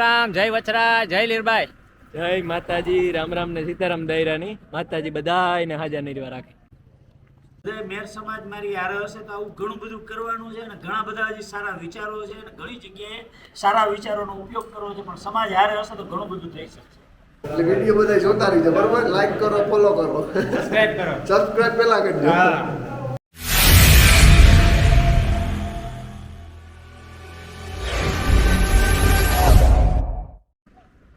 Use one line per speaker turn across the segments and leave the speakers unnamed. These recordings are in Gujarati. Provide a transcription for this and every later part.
રામ જય વચરા જય લીરબાઈ.
જય માતાજી રામ રામ ને સીતારામ દૈરાની માતાજી બધાયને હાજર નિર્વા રાખે.
મેર સમાજ મારી હારે હશે તો આવું ઘણું બધું કરવાનું છે અને ઘણા બધા હજી સારા વિચારો છે અને ઘણી જગ્યાએ સારા વિચારોનો ઉપયોગ કરવો છે પણ સમાજ હારે હશે તો ઘણું બધું થઈ શકશે.
એટલે વીડિયો બધા જોતા રહીજો બરોબર? લાઈક કરો ફોલો કરો.
સબસ્ક્રાઇબ કરો.
સબસ્ક્રાઇબ પેલા કરજો.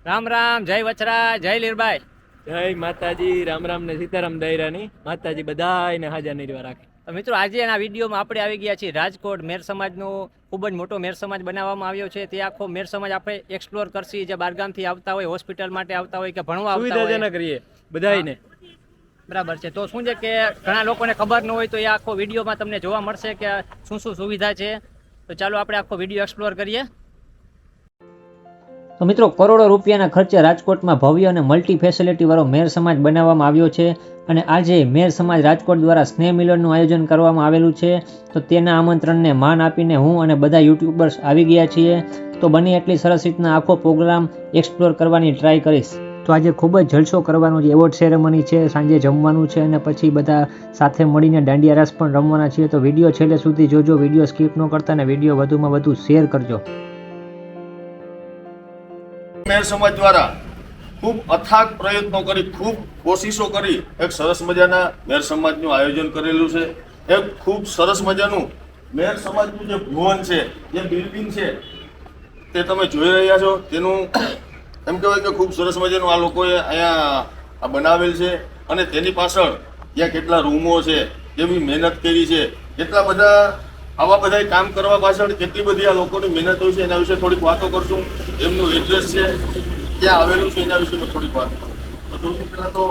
રામ રામ જય વચરા જય લીરબાઈ.
જય માતાજી રામ રામ ને સીતારામ દૈરાની માતાજી બધાને હાજર નિર્વા રાખે.
તો મિત્રો આજે એના વિડીયોમાં આપણે આવી ગયા છીએ રાજકોટ મેર સમાજનો ખૂબ જ મોટો મેર સમાજ બનાવવામાં આવ્યો છે. તે આખો મેર સમાજ આપણે એક્સપ્લોર કરશી જે બારગામથી આવતા હોય હોસ્પિટલ માટે આવતા હોય કે ભણવા આવતા હોય.
કરીએ બધાને
બરાબર છે. તો શું છે કે ઘણા લોકોને ખબર ન હોય તો એ આખો વિડીયોમાં તમને જોવા મળશે કે શું શું સુવિધા છે. તો ચાલો આપણે આખો વીડિયો એક્સપ્લોર કરીએ. તો મિત્રો, કરોડો રૂપિયાના ખર્ચે રાજકોટમાં ભવ્ય અને મલ્ટી ફેસિલિટીવાળો મેર સમાજ બનાવવામાં આવ્યો છે અને આજે મેર સમાજ રાજકોટ દ્વારા સ્નેહ મિલનનું આયોજન કરવામાં આવેલું છે. તો તેના આમંત્રણને માન આપીને હું અને બધા યુટ્યુબર્સ આવી ગયા છીએ. તો બને એટલી સરસ રીતના આખો પ્રોગ્રામ એક્સપ્લોર કરવાની ટ્રાય કરીશ. તો આજે ખૂબ જ જલસો કરવાનો છે એવોર્ડ સેરેમની છે, સાંજે જમવાનું છે અને પછી બધા સાથે મળીને દાંડિયા રસ પણ રમવાના છીએ. તો વીડિયો છેલ્લે સુધી જોજો વીડિયો સ્કીપ ન કરતા અને વીડિયો વધુમાં વધુ શેર કરજો.
મેર સમાજ દ્વારા ખૂબ અથાગ પ્રયત્નો કરી, ખૂબ કોશિશો કરી એક સરસ મજાના મેર સમાજનું આયોજન કરેલું છે. એક ખૂબ સરસ મજાનું મેર સમાજનું જે ભુવન છે, જે બિલ્ડિંગ છે, તે તમે જોઈ રહ્યા છો. તેનું એમ કહેવાય કે ખૂબ સરસ મજાનું આ લોકોએ અહીંયા આ બનાવેલ છે અને તેની પાછળ ત્યાં કેટલા રૂમો છે, કેવી મહેનત કરી છે, કેટલા બધા આવા બધા કામ કરવા પાછળ કેટલી બધી આ લોકોની મહેનત હોય છે એના વિશે થોડીક વાતો કરશું. એમનું એડ્રેસ છે ક્યાં આવેલું છે એના વિશે મેં થોડીક વાત કરું તો સૌથી પહેલા તો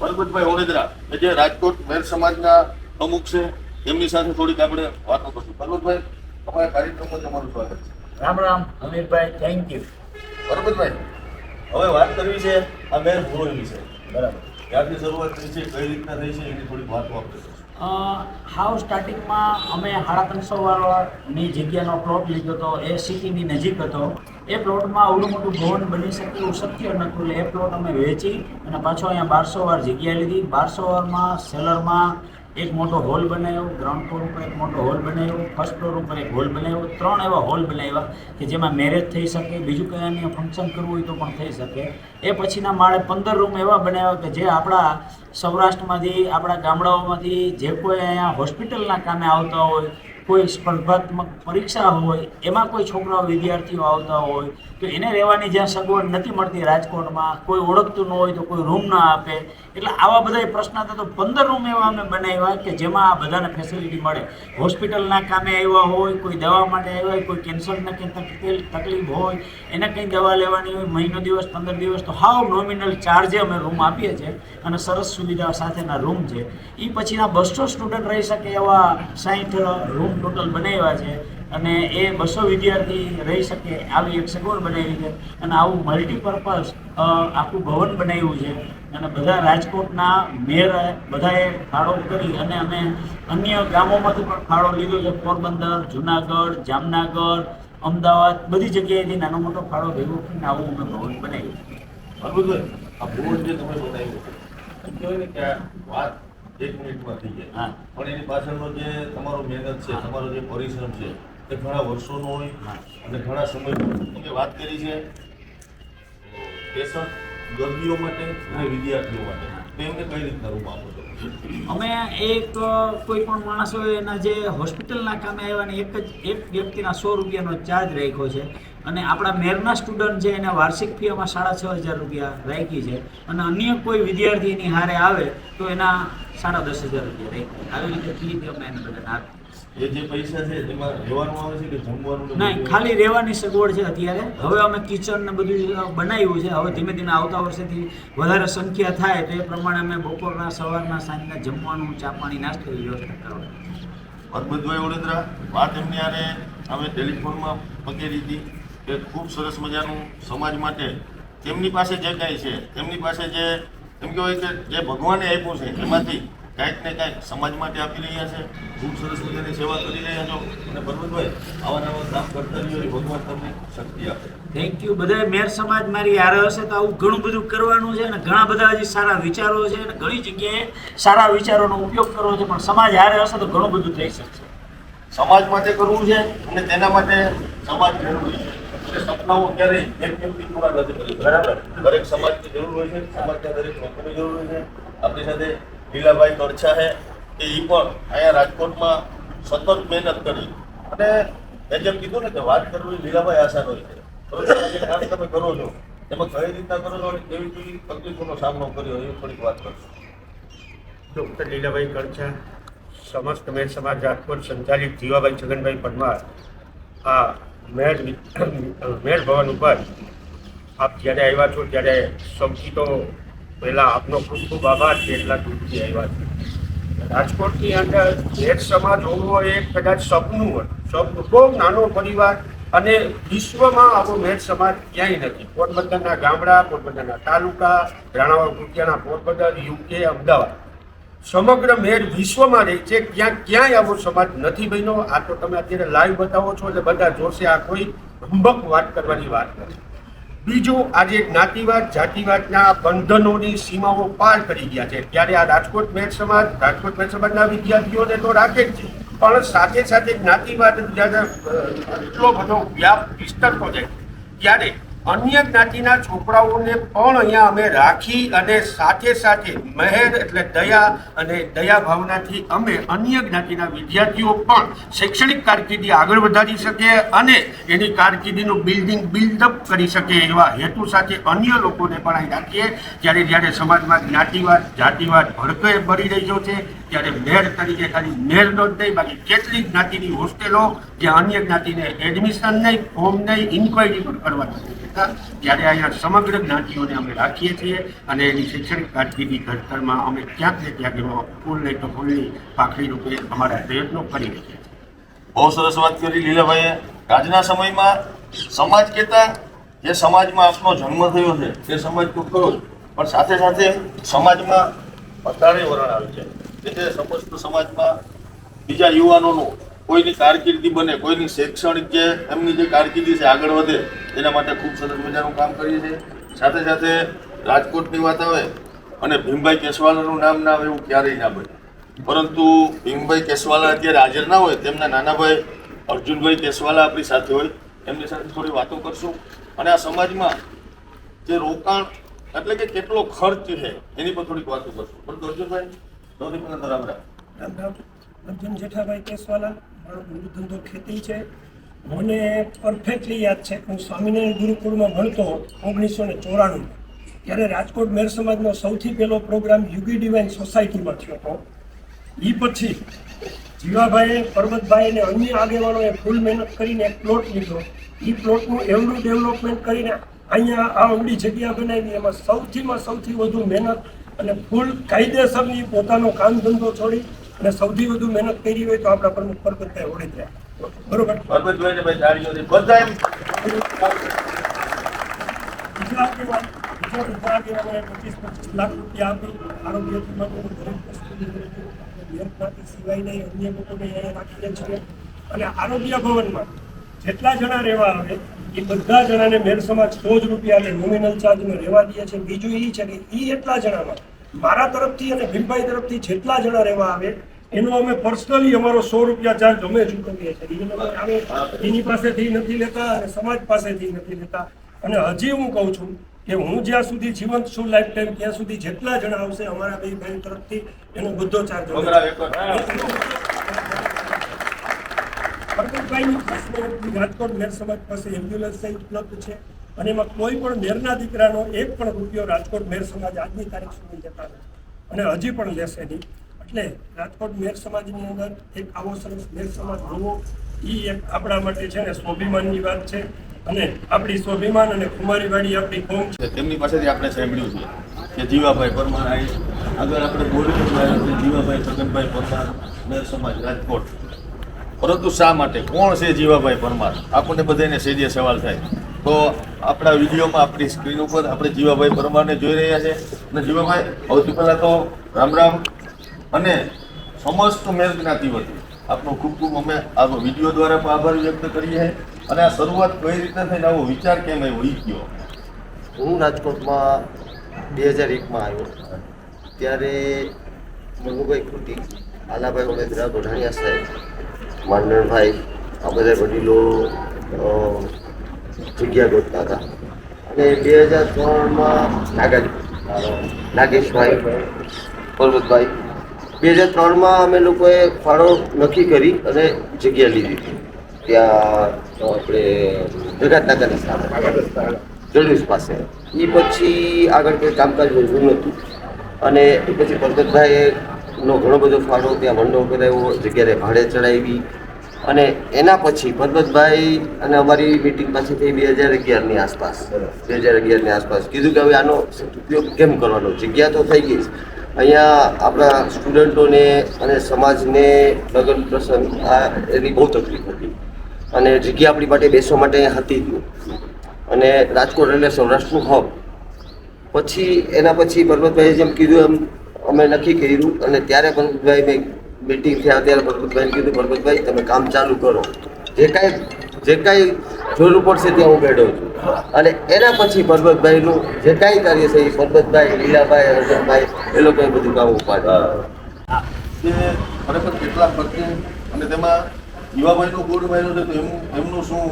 પરબતભાઈ ઓણેદરા કે જે રાજકોટ મેર સમાજના પ્રમુખ છે એમની સાથે થોડીક આપણે વાતો કરશું. પરબતભાઈ અમારા કાર્યક્રમમાં તમારું સ્વાગત છે.
રામ રામ અમીરભાઈ થેન્ક યુ
પરબતભાઈ હવે વાત કરવી છે આ મેર ભુવન વિશે
બરાબર.
ક્યારથી શરૂઆત થઈ છે કઈ રીતના થઈ છે એની થોડીક વાતો આપણે
હાવ સ્ટાર્ટિંગમાં અમે સાડા ત્રણસો વાળાની જગ્યાનો પ્લોટ લીધો હતો, એ સિટીની નજીક હતો. એ પ્લોટમાં આવડું મોટું ભવન બની શકે એવું શક્ય નહોતું. એટલે એ પ્લોટ અમે વેચી અને પાછો અહીંયા બારસો વાર જગ્યા લીધી. બારસો વારમાં સેલરમાં એક મોટો હોલ બનાવ્યો ગ્રાઉન્ડ ફ્લોર ઉપર એક મોટો હોલ બનાવ્યો ફર્સ્ટ ફ્લોર ઉપર એક હોલ બનાવ્યો, ત્રણ એવા હોલ બનાવ્યા કે જેમાં મેરેજ થઈ શકે, બીજું કંઈ અન્ય ફંક્શન કરવું હોય તો પણ થઈ શકે. એ પછીના માળે પંદર રૂમ એવા બનાવ્યા કે જે આપણા સૌરાષ્ટ્રમાંથી, આપણા ગામડાઓમાંથી જે કોઈ અહીંયા હોસ્પિટલના કામે આવતા હોય, કોઈ સ્પર્ધાત્મક પરીક્ષા હોય, એમાં કોઈ છોકરાઓ, વિદ્યાર્થીઓ આવતા હોય તો એને રહેવાની જ્યાં સગવડ નથી મળતી રાજકોટમાં, કોઈ ઓળખતું ન હોય તો કોઈ રૂમ ના આપે. એટલે આવા બધા પ્રશ્ન હતા તો પંદર રૂમ એવા અમે બનાવ્યા કે જેમાં આ બધાને ફેસિલિટી મળે. હોસ્પિટલના કામે આવ્યા હોય, કોઈ દવા માટે આવ્યા હોય, કોઈ કેન્સરના કંઈ તકલીફ હોય, એને કંઈ દવા લેવાની હોય, મહિનો દિવસ, પંદર દિવસ, તો હાવ નોમિનલ ચાર્જે અમે રૂમ આપીએ છીએ અને સરસ સુવિધા સાથેના રૂમ છે. એ પછીના બસો સ્ટુડન્ટ રહી શકે એવા સાહીઠ રૂમ ટોટલ બનાવ્યા છે. અને એ બસો વિદ્યાર્થી રહી શકે આવી એક સગવડ બનાવી છે. અને આવું મલ્ટીપર્પઝ આખું ભવન બનાવ્યું છે. અને બધા રાજકોટના મેયર બધાએ ફાળો કરી અને અમે અન્ય ગામોમાંથી પણ ફાળો લીધો છે. પોરબંદર જુનાગઢ જામનગર અમદાવાદ બધી જગ્યાએથી નાનો મોટો ફાળો ભેગો કરીને આવું અમે ભવન બનાવ્યું
આ ભુવન જે તમે બનાવ્યું કહેવાય ને કે વાત એક મિનિટમાં થઈ જાય.
હા.
પણ એની પાછળનો જે તમારો મહેનત છે તમારો જે પરિશ્રમ છે એ ઘણા વર્ષોનો હોય અને ઘણા સમયનો તમે વાત કરી છે પેશન્ટ દર્દીઓ માટે અને વિદ્યાર્થીઓ માટે. તો કઈ રીતના રૂમ
અમે એક, કોઈ પણ માણસ હોય એના જે હોસ્પિટલના કામે આવ્યા એક જ, એક વ્યક્તિના સો રૂપિયાનો ચાર્જ રાખ્યો છે. અને આપણા મેરના સ્ટુડન્ટ છે એને વાર્ષિક ફી અમે સાડા છ હજાર રૂપિયા રાખી છે. અને અન્ય કોઈ વિદ્યાર્થીની હારે આવે તો એના સાડા દસ હજાર રૂપિયા રાખી આવી રીતે ફી અમે એને બધાને આપી
એ જે પૈસા છે તેમાં રહેવાનું આવે છે કે જમવાનું
નહીં ખાલી રહેવાની સગવડ છે અત્યારે. હવે અમે કિચન ને બધું બનાવ્યું છે. હવે ધીમે ધીમે આવતા વર્ષેથી વધારે સંખ્યા થાય તો એ પ્રમાણે અમે બપોરના સવારના સાંજના જમવાનું ચા પાણી નાસ્તો વ્યવસ્થા કરવા
અદભુતભાઈ વડોદરા વાત એમની આને અમે ટેલિફોનમાં પકેરી હતી કે ખૂબ સરસ મજાનું સમાજ માટે તેમની પાસે જે કાંઈ છે તેમની પાસે જે એમ કહેવાય કે જે ભગવાને આપ્યું છે એમાંથી કાંઈક ને કાંઈક સમાજ માટે આપી રહ્યા છે. ખૂબ સરસ મજાની સેવા કરી રહ્યા છો. અને પરમતભાઈ આવા નવા કામ કરતા રહ્યો ભગવાન તમને શક્તિ આપે.
થેન્ક યુ બધા મેર સમાજ મારી હારે હશે તો આવું ઘણું બધું કરવાનું છે અને ઘણા બધા હજી સારા વિચારો છે અને ઘણી જગ્યાએ સારા વિચારોનો ઉપયોગ કરવો છે પણ સમાજ હારે હશે તો ઘણું બધું થઈ શકશે.
સમાજ માટે કરવું છે અને તેના માટે સમાજ જરૂરી છે. સપનાઓ ક્યારેય એક વ્યક્તિ પૂરા નથી કરી. બરાબર? દરેક સમાજની જરૂર હોય છે. સમાજના દરેક લોકોની જરૂર હોય છે. આપણી સાથે લીલાભાઈ કડછા છે કે એ પણ અહીંયા રાજકોટમાં સતત મહેનત કરી. અને મેં જેમ કીધું ને કે વાત કરવી લીલાભાઈ આસાન હોય છે. કામ તમે કરો છો, એમાં કઈ રીતના કરો છો અને કેવી કેવી તકલીફોનો સામનો કર્યો એ થોડીક વાત કરશો.
ડૉક્ટર લીલાભાઈ કડછા સમસ્ત મેર સમાજ રાજકોટ સંચાલિત જીવાભાઈ છગનભાઈ પરમાર, આ મેર મેર ભવન ઉપર આપ જ્યારે આવ્યા છો ત્યારે સૌથી તો પહેલાં આપનો ખૂબ ખૂબ આભાર કે એટલા દૂરથી આવ્યા છે. રાજકોટની અંદર મેર સમાજ હોવો એ કદાચ સપનું હોય, સપનું, બહુ નાનો પરિવાર અને વિશ્વમાં આવો મેર સમાજ ક્યાંય નથી. પોરબંદરના ગામડા, પોરબંદરના તાલુકા, રાણાવાવ કુટિયાના પોરબંદર, યુકે, અમદાવાદ. સમગ્ર મેળ વિશ્વમાં રહે છે, ક્યાં ક્યાંય આવો સમાજ નથી બન્યો. આ તો તમે અત્યારે લાઈવ બતાવો છો એટલે બધા જોશે આ કોઈ હંબક વાત કરવાની વાત નથી. બીજું આજે જ્ઞાતિવાદ, જાતિવાદના બંધનોની સીમાઓ પાર કરી ગયા છે. ત્યારે આ રાજકોટ મેચ સમાજ, રાજકોટ મેચ સમાજના વિદ્યાર્થીઓને તો રાખે જ છે. પણ સાથે સાથે જ્ઞાતિવાદ એટલો બધો વ્યાપ વિસ્તરતો જાય ત્યારે અન્ય જ્ઞાતિના છોકરાઓને પણ અહીંયા અમે રાખી અને સાથે સાથે મહેર એટલે દયા અને દયા ભાવનાથી અમે અન્ય જ્ઞાતિના વિદ્યાર્થીઓ પણ શૈક્ષણિક કારકિર્દી આગળ વધારી શકે અને એની કારકિર્દીનું બિલ્ડિંગ બિલ્ડઅપ કરી શકે એવા હેતુ સાથે અન્ય લોકોને પણ અહીં રાખીએ. જ્યારે જ્યારે સમાજમાં જ્ઞાતિવાદ, જાતિવાદ ભડકે ભરી રહ્યો છે ત્યારે મેર તરીકે ખાલી મેરનો જ નહીં, બાકી કેટલીક જ્ઞાતિની હોસ્ટેલો જ્યાં અન્ય જ્ઞાતિને એડમિશન નહીં ફોર્મ નહીં ઇન્ક્વાયરી પણ કરવા નથી દેતા ત્યારે અહીંયા સમગ્ર જ્ઞાતિઓને અમે રાખીએ છીએ અને એની શૈક્ષણિક કારકિર્દી ઘડતરમાં અમે ક્યાંક ને ક્યાંક એવો ફૂલ નહીં તો ફૂલની પાખરી રૂપે અમારા પ્રયત્નો કરી રહ્યા છીએ.
બહુ સરસ વાત કરી લીલાભાઈએ. આજના સમયમાં સમાજ કહેતા જે સમાજમાં આપનો જન્મ થયો છે, તે સમાજ તો ખરો જ, પણ સાથે સાથે સમાજમાં વધારે વરણ આવે છે. એટલે સમસ્ત સમાજમાં બીજા યુવાનોનું કોઈની કારકિર્દી બને, કોઈની શૈક્ષણિક જે એમની જે કારકિર્દી છે આગળ વધે, એના માટે ખૂબ સરસ મજાનું કામ કરીએ છીએ. સાથે સાથે રાજકોટની વાત આવે અને ભીમભાઈ કેસવાલાનું નામ ના આવે એવું ક્યારેય ના બને. પરંતુ ભીમભાઈ કેસવાલા અત્યારે હાજર ના હોય, તેમના નાનાભાઈ અર્જુનભાઈ કેસવાલા આપણી સાથે હોય. એમની સાથે થોડી વાતો કરશું. અને આ સમાજમાં જે રોકાણ, એટલે કે કેટલો ખર્ચ છે, એની પર થોડીક વાતો કરશું. પરંતુ અર્જુનભાઈ રામ
અર્જુન જેઠાભાઈ કેસવાલા, મારો ધંધો ખેતી છે. મને પરફેક્ટલી યાદ છે હું સ્વામિનારાયણ ગુરુકુળમાં ભણતો ઓગણીસો ને ચોરાણું ત્યારે રાજકોટ મેર સમાજનો સૌથી પહેલો પ્રોગ્રામ યુગી ડિવાઇન સોસાયટીમાં થયો હતો. એ પછી જીવાભાઈએ, પર્વતભાઈ અને અન્ય આગેવાનોએ ફૂલ મહેનત કરીને એક પ્લોટ લીધો. એ પ્લોટનું એવડું ડેવલપમેન્ટ કરીને અહીંયા આ ઊંડી જગ્યા બનાવી. એમાં સૌથીમાં સૌથી વધુ મહેનત અને ફૂલ કાયદેસરની પોતાનો કામ ધંધો છોડી અને સૌથી વધુ મહેનત કરી હોય તો આપણા પ્રમુખ પરબતભાઈ વડોદરા બરોબર? પચીસ પચીસ લાખ રૂપિયા આપી આરોગ્ય માંડીને દરેક વસ્તુની મેરમાંથી સિવાય નહીં અન્ય લોકોને અહીંયા રાખીએ છીએ. અને આરોગ્ય ભવનમાં જેટલા જણા રહેવા આવે એ બધા જણાને મેર સમાજ સો જ રૂપિયા નોમિનલ ચાર્જને રહેવા દે છે. બીજું એ છે કે એ એટલા જણામાં મારા તરફથી અને ભીમભાઈ તરફથી જેટલા જણા રહેવા આવે એનો અમે પર્સનલી અમારો સો રૂપિયા ચાર્જ અમે ચૂકવીએ છીએ. એની પાસેથી નથી લેતા અને સમાજ પાસેથી નથી લેતા. અને હજી હું કહું છું કે હું જ્યાં સુધી જીવંત છું લાઈફ ટાઈમ ત્યાં સુધી જેટલા જણા આવશે અમારા બે ભાઈ તરફથી એનો બધો ચાર્જ રાજકોટ મેર સમાજ પાસે એમ્બ્યુલન્સ ઉપલબ્ધ છે. અને એમાં કોઈ પણ મેરના દીકરાનો એક પણ રૂપિયો રાજકોટ મેર સમાજ આજની તારીખ સુધી જતા નથી. અને હજી પણ લેશે નહીં. એટલે રાજકોટ મેર સમાજની અંદર એક આવો સરસ મેર સમાજ હોવો એ એક આપણા માટે છે ને સ્વાભિમાનની વાત છે. અને આપણી સ્વાભિમાન અને કુમારીવાડી આપણી કોમ છે.
તેમની પાસેથી આપણે સાંભળ્યું છે કે જીવાભાઈ પરમાર આગળ આપણે બોર્ડ જીવાભાઈ છગનભાઈ પરમાર, મેર સમાજ, રાજકોટ. પરંતુ શા માટે? કોણ છે જીવાભાઈ પરમાર? આપણને બધાને સીધે સવાલ થાય. તો આપણા વિડીયોમાં, આપણી સ્ક્રીન ઉપર આપણે જીવાભાઈ પરમારને જોઈ રહ્યા છે. અને જીવાભાઈ, સૌથી પહેલાં તો રામ રામ. અને સમસ્ત મેર જ્ઞાતિ વતી, આપનો ખૂબ ખૂબ અમે આ વીડિયો દ્વારા પણ આભાર વ્યક્ત કરીએ છીએ. અને આ શરૂઆત કઈ રીતે થઈને આવો વિચાર કેમ આવ્યો? ઈ ગયો
હું રાજકોટમાં બે હજાર એકમાં આવ્યો. ત્યારે મનુભાઈ ખોટી આલાભાઈ ઉમેદરા, ગોઢાણીયા સાહેબ માંડણભાઈ આ બધા વડીલો જગ્યા ગોતતા હતા. અને બે હજાર ત્રણમાં નાગાજ, નાગેશભાઈ, પર્વતભાઈ, બે હજાર ત્રણમાં અમે લોકોએ ફાળો નક્કી કરી અને જગ્યા લીધી ત્યાં આપણે જગાતનાકાની સામે જર્નલિસ્ટ પાસે. એ પછી આગળ કંઈ કામકાજ વધ્યું નહોતું. અને એ પછી નો ઘણો બધો ફાળો ત્યાં મંડો કરાવ્યો જગ્યાએ ભાડે ચડાવી અને એના પછી પરબતભાઈ અને અમારી મિટિંગ પાસે થઈ બે હજાર અગિયારની આસપાસ બે હજાર અગિયારની આસપાસ કીધું કે હવે આનો ઉપયોગ કેમ કરવાનો? જગ્યા તો થઈ ગઈ. અહીંયા આપણા સ્ટુડન્ટોને અને સમાજને લગ્ન પ્રસંગ આ એની બહુ તકલીફ હતી. અને જગ્યા આપણી માટે બેસવા માટે હતી જ નહીં. અને રાજકોટ એટલે સૌરાષ્ટ્રનું હબ પછી એના પછી પર્વતભાઈએ જેમ કીધું એમ અમે નક્કી કર્યું અને ત્યારે પર્વતભાઈ મેં મિટિંગ થયા ત્યારે ભરપતભાઈ કીધું ભરપતભાઈ તમે કામ ચાલુ કરો. જે કાંઈ જે કાંઈ જરૂર પડશે ત્યાં હું બેઠો છું. અને એના પછી પર્વતભાઈનું જે કાંઈ કાર્ય છે એ પરબતભાઈ લીલાભાઈ હર્ષદભાઈ એ લોકોએ બધું કામ ઉપાડ્યું.
ખરેખર કેટલા ખર્ચે અને તેમાં યુવાભાઈનો ગોળ માર્યો છે તો એમનું એમનું શું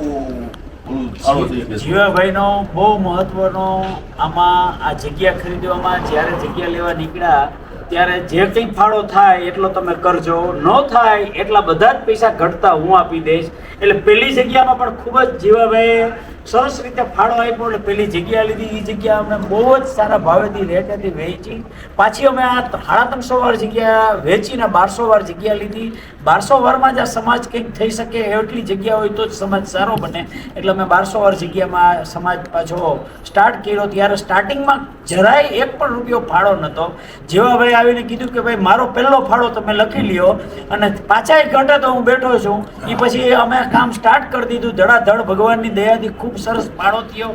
જીવાભાઈનો બહુ મહત્વનો આમાં આ જગ્યા ખરીદવામાં જ્યારે જગ્યા લેવા નીકળ્યા ત્યારે જે કંઈ ફાળો થાય એટલો તમે કરજો. ન થાય એટલા બધા જ પૈસા ઘટતા હું આપી દઈશ. એટલે પેલી જગ્યામાં પણ ખૂબ જ જીવાભાઈએ સરસ રીતે ફાળો આપ્યો એટલે પેલી જગ્યા લીધી. એ જગ્યા અમને બહુ જ સારા ભાવેથી રેટેથી વેચી. પાછી અમે આ સાડા ત્રણસો વાર જગ્યા વેચીને બારસો વાર જગ્યા લીધી. બારસો વારમાં જ આ સમાજ કંઈક થઈ શકે એટલી જગ્યા હોય તો જ સમાજ સારો બને. એટલે અમે બારસો વાર જગ્યામાં સમાજ પાછો સ્ટાર્ટ કર્યો. ત્યારે સ્ટાર્ટિંગમાં જરાય એક પણ રૂપિયો ફાળો નહોતો. જેવા ભાઈ આવીને કીધું કે ભાઈ, મારો પહેલો ફાળો તમે લખી લ્યો અને પાછાય ઘટે તો હું બેઠો છું. એ પછી અમે કામ સ્ટાર્ટ કરી દીધું. ધડાધડ ભગવાનની દયાથી ખૂબ સરસ પાડોતીઓ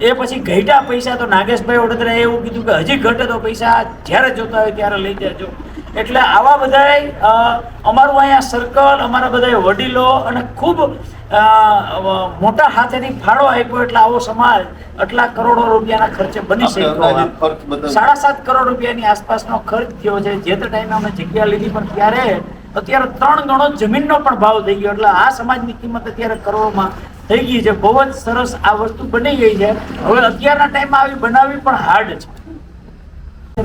એ પછી ઘટ્યા પૈસા તો નાગેશભાઈ વડોદરાએ એવું કીધું કે હજી ઘટે તો પૈસા જ્યારે જોતા હોય ત્યારે લઈ જજો. એટલે આવા બધાય અમારું અહીંયા સર્કલ અમારા બધા વડીલો અને ખૂબ મોટા હાથેથી ફાળો આપ્યો એટલે આવો સમાજ આટલા કરોડો રૂપિયાના ખર્ચે બની
શકે
શક્યો. સાડા સાત કરોડ રૂપિયાની આસપાસનો ખર્ચ થયો છે. જે તે ટાઈમે અમે જગ્યા લીધી પણ ત્યારે અત્યારે ત્રણ ગણો જમીનનો પણ ભાવ થઈ ગયો. એટલે આ સમાજની કિંમત અત્યારે કરોડોમાં થઈ ગઈ છે. બહુ જ સરસ આ વસ્તુ બની ગઈ છે. હવે અત્યારના ટાઈમમાં આવી બનાવવી પણ હાર્ડ છે.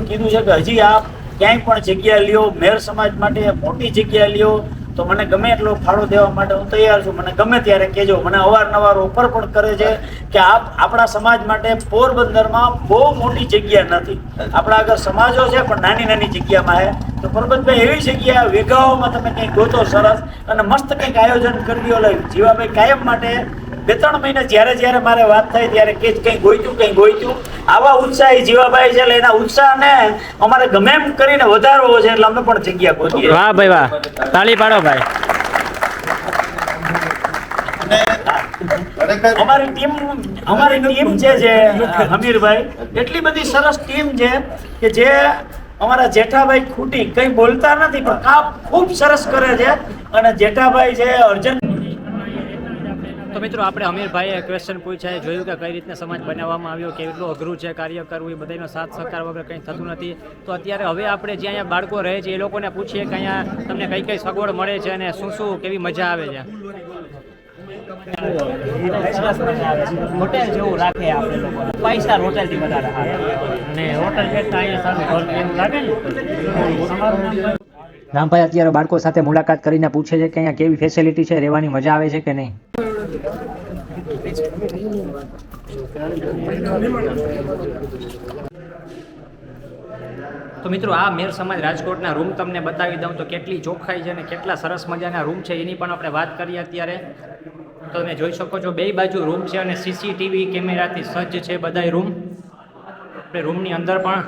કીધું છે કે હજી આપ ક્યાંય પણ જગ્યા લ્યો. મેર સમાજ માટે મોટી જગ્યા લ્યો. તો મને ગમે એટલો ફાળો દેવા માટે હું તૈયાર છું. મને ગમે ત્યારે કહેજો. મને અવારનવાર ઓફર પણ કરે છે કે આપ આપણા સમાજ માટે પોરબંદરમાં બહુ મોટી જગ્યા નથી. આપણા આગળ સમાજો છે, પણ નાની નાની જગ્યામાં છે. તો પરબતભાઈ, એવી જગ્યા, વેગાઓમાં તમે કંઈક ગોતો સરસ અને મસ્ત કંઈક આયોજન કરી દો જીવાભાઈ કાયમ માટે બે ત્રણ મહિના જ્યારે જ્યારે મારે વાત થાય ત્યારે કે કંઈ ગોઈતું કંઈ ગોઈતું. આવા ઉત્સાહી જીવાભાઈ છે એટલે એના ઉત્સાહને અમારે ગમે એમ કરીને વધારવો છે એટલે અમે પણ જગ્યા ગોતીએ.
વાહ ભાઈ વાહ. તાળી પાડો ભાઈ.
અમારી ટીમ અમારી ટીમ છે જે હમીરભાઈ એટલી બધી સરસ ટીમ છે કે જે અમારા જેઠાભાઈ ખૂટી કંઈ બોલતા નથી પણ કામ ખૂબ સરસ કરે છે. અને જેઠાભાઈ છે અર્જન
તો મિત્રો આપણે અમીરભાઈએ ક્વેશ્ચન પૂછ્યા જોયું કે કઈ રીતના સમાજ બનાવવામાં આવ્યો કેટલું અઘરું છે કાર્ય કરવું એ બધાનો સાથ સહકાર વગર કંઈ થતું નથી. તો અત્યારે હવે આપણે જ્યાં અહીંયા બાળકો રહે છે એ લોકોને પૂછીએ કે અહીંયા તમને કઈ કઈ સગવડ મળે છે અને શું શું કેવી મજા આવે છે.
હોટેલ જેવું રાખે આપણે લોકો. ફાઈવ સ્ટાર હોટેલથી વધારે ને હોટેલ કરતા અહીંયા સારું ઘર એવું લાગે ને.
રામભાઈ અત્યારે બાળકો સાથે મુલાકાત કરીને પૂછે છે કે અહીંયા કેવી ફેસિલિટી છે, રહેવાની મજા આવે છે કે નહીં? તો મિત્રો, આ મેર સમાજ રાજકોટના રૂમ તમને બતાવી દઉં તો કેટલી ચોખ્ખાઈ છે અને કેટલા સરસ મજાના રૂમ છે એની પણ આપણે વાત કરીએ અત્યારે. તો તમે જોઈ શકો છો, બે બાજુ રૂમ છે અને સીસીટીવી કેમેરાથી સજ્જ છે બધાય રૂમ આપણે રૂમની અંદર પણ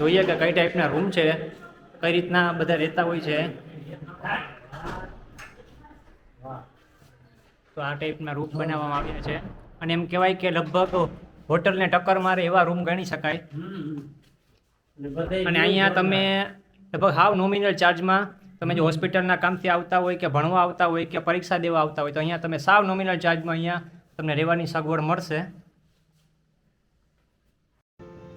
જોઈએ કે કઈ ટાઈપના રૂમ છે. કઈ રીતના બધા રહેતા હોય છે? તો આ ટાઈપના રૂમ બનાવવામાં આવ્યા છે. અને એમ કહેવાય કે લગભગ હોટલને ટક્કર મારે એવા રૂમ ગણી શકાય. અને અહીંયા તમે
લગભગ હાવ નોમિનલ ચાર્જમાં તમે જો હોસ્પિટલના કામથી આવતા હોય કે ભણવા આવતા હોય કે પરીક્ષા દેવા આવતા હોય તો અહીંયા તમે સાવ નોમિનલ ચાર્જમાં અહીંયા તમને રહેવાની સગવડ મળશે.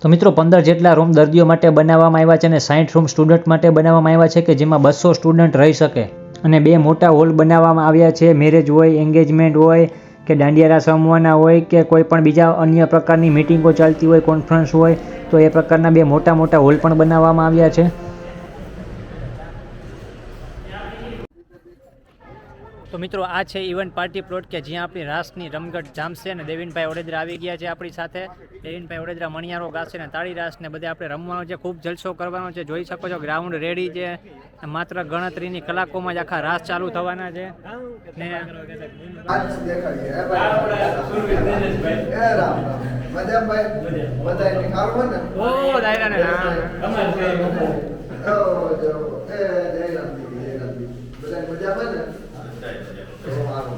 તો મિત્રો, પંદર જેટલા રૂમ દર્દીઓ માટે બનાવવામાં આવ્યા છે અને સાઠ રૂમ સ્ટુડન્ટ માટે બનાવવામાં આવ્યા છે કે જેમાં બસો સ્ટુડન્ટ રહી શકે. અને બે મોટા હોલ બનાવવામાં આવ્યા છે. મેરેજ હોય એન્ગેજમેન્ટ હોય, કે દાંડિયારા રમવાના હોય, કે કોઈ પણ બીજા અન્ય પ્રકારની મિટિંગો ચાલતી હોય કોન્ફરન્સ હોય, તો એ પ્રકારના બે મોટા મોટા હોલ પણ બનાવવામાં આવ્યા છે. તો મિત્રો આ છે ઇવન પાર્ટી પ્લોટ કે જ્યાં આપણી રાસની રમગટ જામશે અને દેવીનભાઈ ઓડેદરા આવી ગયા છે આપણી સાથે. દેવીનભાઈ ઓડેદરા મણિયારો ગાશે ને તાળી રાસ ને બધે આપણે રમવાનો છે ખૂબ જલસો કરવાનો છે. જોઈ શકો છો ગ્રાઉન્ડ રેડી છે. માત્ર ગણતરીની કલાકોમાં જ આખા રાસ ચાલુ થવાના છે. ને
આજ દેખાડીએ એ ભાઈ એ રામ રામ. મજા ભાઈ બધા ને
ઓ દાયરા ને હા.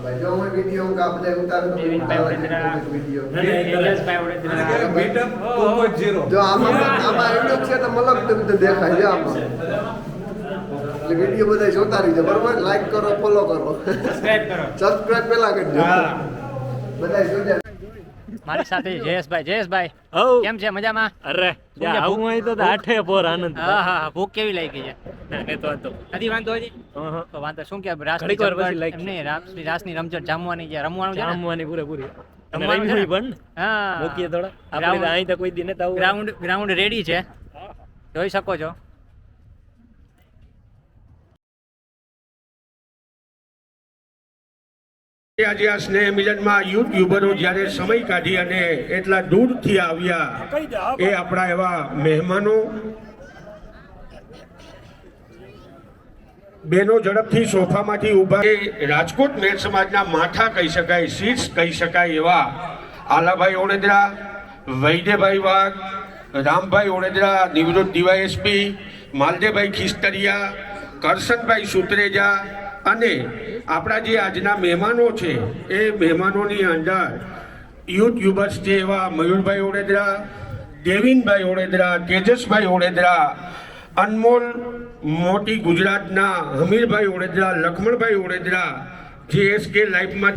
ભાઈ. જો હું વીડિયો હું આ બધા ઉતારું તો
દેવીનભાઈ ઓડેદરા
વીડિયો જો આમાં આમાં એટલું છે તો મલક તમે દેખાય છે આમાં. એટલે વીડિયો બધા જોતા રહીજો બરોબર? લાઈક કરો ફોલો કરો.
સબસ્ક્રાઇબ કરો.
સબસ્ક્રાઇબ પેલા કરજો બધા જોજો
મારી સાથે જયેશભાઈ જયેશભાઈ
હવ
કેમ છે? મજામાં?
અરે આવું હોય તો આઠે પોર આનંદ.
હા હા ભૂખ કેવી લાગી છે?
ને તો હતો
નથી વાંધો હજી. તો વાંધો શું કે રાસની
ઘડીક વાર પછી
રમઝટ-
like.
એમ નહીં, રાસની રાસની રમઝટ જામવાની છે રમવાનું છે
રમવાની પૂરેપૂરી
રમવાની
પણ.
હા.
મૂકીએ થોડા. આપણે અહીં તો કોઈ દિને તો
ગ્રાઉન્ડ ગ્રાઉન્ડ રેડી છે. જોઈ શકો છો.
આજે આ સ્નેહ મિલનમાં યુટ્યુબરો જ્યારે સમય કાઢી અને એટલા દૂરથી આવ્યા એ આપણા એવા મહેમાનો બેનો ઝડપથી સોફામાંથી ઊભા રાજકોટ મેર સમાજના માથા કહી શકાય શીર્ષ કહી શકાય એવા આલાભાઈ ઓણેદરા વૈદ્યભાઈ વાઘ રામભાઈ ઓણેદરા નિવૃત્ત ડીવાયએસપી માલદેભાઈ ખિસ્તરિયા કરશનભાઈ સુત્રેજા અને આપણા જે આજના મહેમાનો છે, એ મહેમાનોની અંદર યુટ્યુબર્સ છે એવા મયુરભાઈ ઓડેદરા, દેવિનભાઈ ઓડેદરા, તેજસભાઈ ઓડેદરા, અનમોલ મોટી ગુજરાતના હમીરભાઈ ઓડેદરા લક્ષ્મણભાઈ ઓડેદરા જે એસ કે લાઈફમાં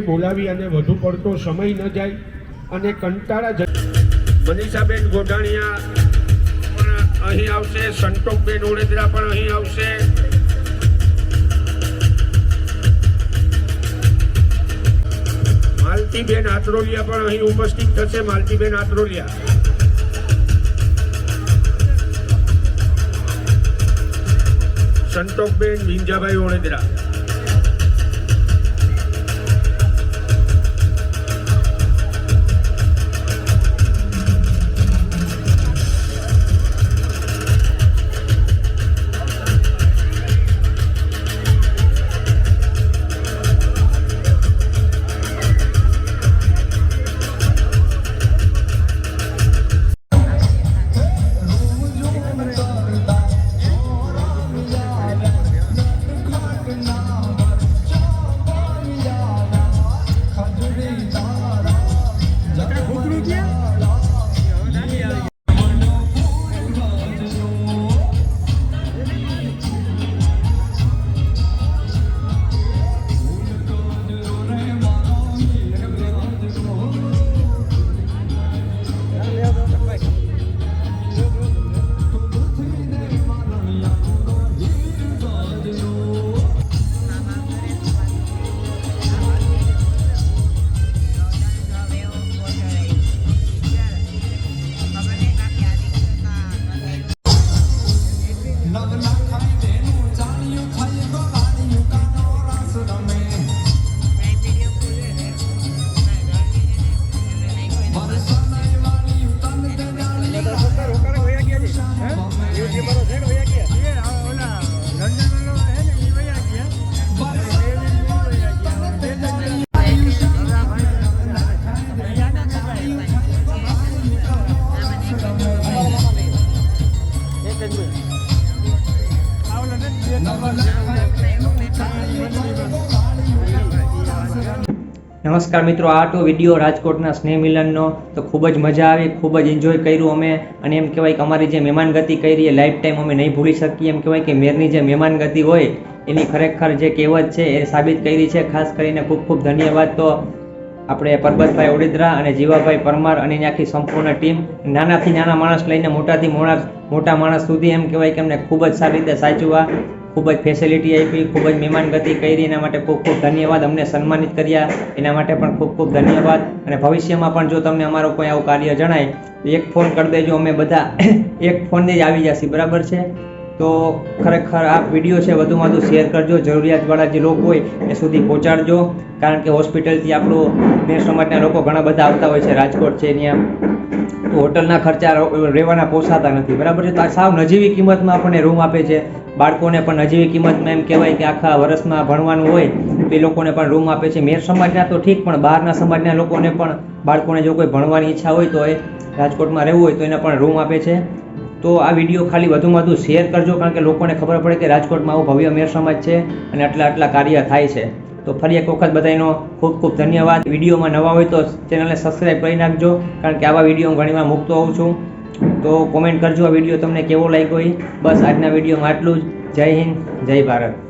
એકને બોલાવી અને વધુ પડતો સમય ન જાય અને કંટાળા મનીષાબેન ગોઢાણીયા પણ અહીં આવશે સંતોકબેન ઓડેદરા પણ અહીં આવશે. માલતીબેન આત્રોલિયા પણ અહીં ઉપસ્થિત થશે, માલતીબેન આત્રોલિયા. સંતોકબેન વિંજાભાઈ ઓળેદરા
નમસ્કાર મિત્રો, આ હતો વીડિયો રાજકોટના સ્નેહ મિલનનો. તો ખૂબ જ મજા આવી, ખૂબ જ એન્જોય કર્યું અમે. અને એમ કહેવાય કે અમારી જે મહેમાનગતિ કરી એ લાઈફ ટાઈમ અમે નહીં ભૂલી શકીએ. એમ કહેવાય કે મેરની જે મહેમાનગતિ હોય, એની ખરેખર જે કહેવત છે એ સાબિત કરી છે. ખાસ કરીને ખૂબ ખૂબ ધન્યવાદ. તો આપણે પરબતભાઈ ઓડિદ્રા અને જીવાભાઈ પરમાર અને આખી સંપૂર્ણ ટીમ. નાનાથી નાના માણસ લઈને મોટાથી મોટા મોટા માણસ સુધી એમ કહેવાય કે અમને ખૂબ જ સારી રીતે સાચવવા ખૂબ જ ફેસિલિટી આપી, ખૂબ જ મહેમાનગતિ કરી, એના માટે ખૂબ ખૂબ ધન્યવાદ. અમને સન્માનિત કર્યા, એના માટે પણ ખૂબ ખૂબ ધન્યવાદ. અને ભવિષ્યમાં પણ જો તમને અમારું કોઈ આવું કાર્ય જણાય, તો એક ફોન કરી દેજો, અમે બધા એક ફોનથી જ આવી જશે, બરાબર છે? તો ખરેખર આ વીડિયો છે, વધુમાં વધુ શેર કરજો. જરૂરિયાતવાળા જે લોકો હોય, એ સુધી પહોંચાડજો. કારણ કે હોસ્પિટલથી આપણું મેર સમાજના લોકો ઘણા બધા આવતા હોય છે, રાજકોટ છે ત્યાં હોટલના ખર્ચા રહેવાના પોસાતા નથી, બરાબર છે? સાવ નજીવી કિંમતમાં આપણને રૂમ આપે છે. બાળકોને પણ નજીવી કિંમતમાં એમ કહેવાય કે આખા વર્ષમાં ભણવાનું હોય, તો એ લોકોને પણ રૂમ આપે છે. મેર સમાજના તો ઠીક, પણ બહારના સમાજના લોકોને પણ બાળકોને જો કોઈ ભણવાની ઈચ્છા હોય તો એ રાજકોટમાં રહેવું હોય તો એને પણ રૂમ આપે છે. તો આ વીડિયો ખાલી વધુમાં વધુ શેર કરજો, કારણ કે લોકોને ખબર પડે કે રાજકોટમાં આવું ભવ્ય મેર સમાજ છે અને આટલા આટલા કાર્ય થાય છે. તો ફરી એક વખત બધાનો ખૂબ ખૂબ ધન્યવાદ. વિડીયોમાં નવા હોય તો ચેનલને સબસ્ક્રાઈબ કરી નાખજો, કારણ કે આવા વીડિયો હું ઘણીવાર મૂકતો હોઉં છું. તો કોમેન્ટ કરજો આ વીડિયો તમને કેવો લાગ્યો બસ આજના વિડીયોમાં આટલું જ. જય હિન્દ, જય ભારત.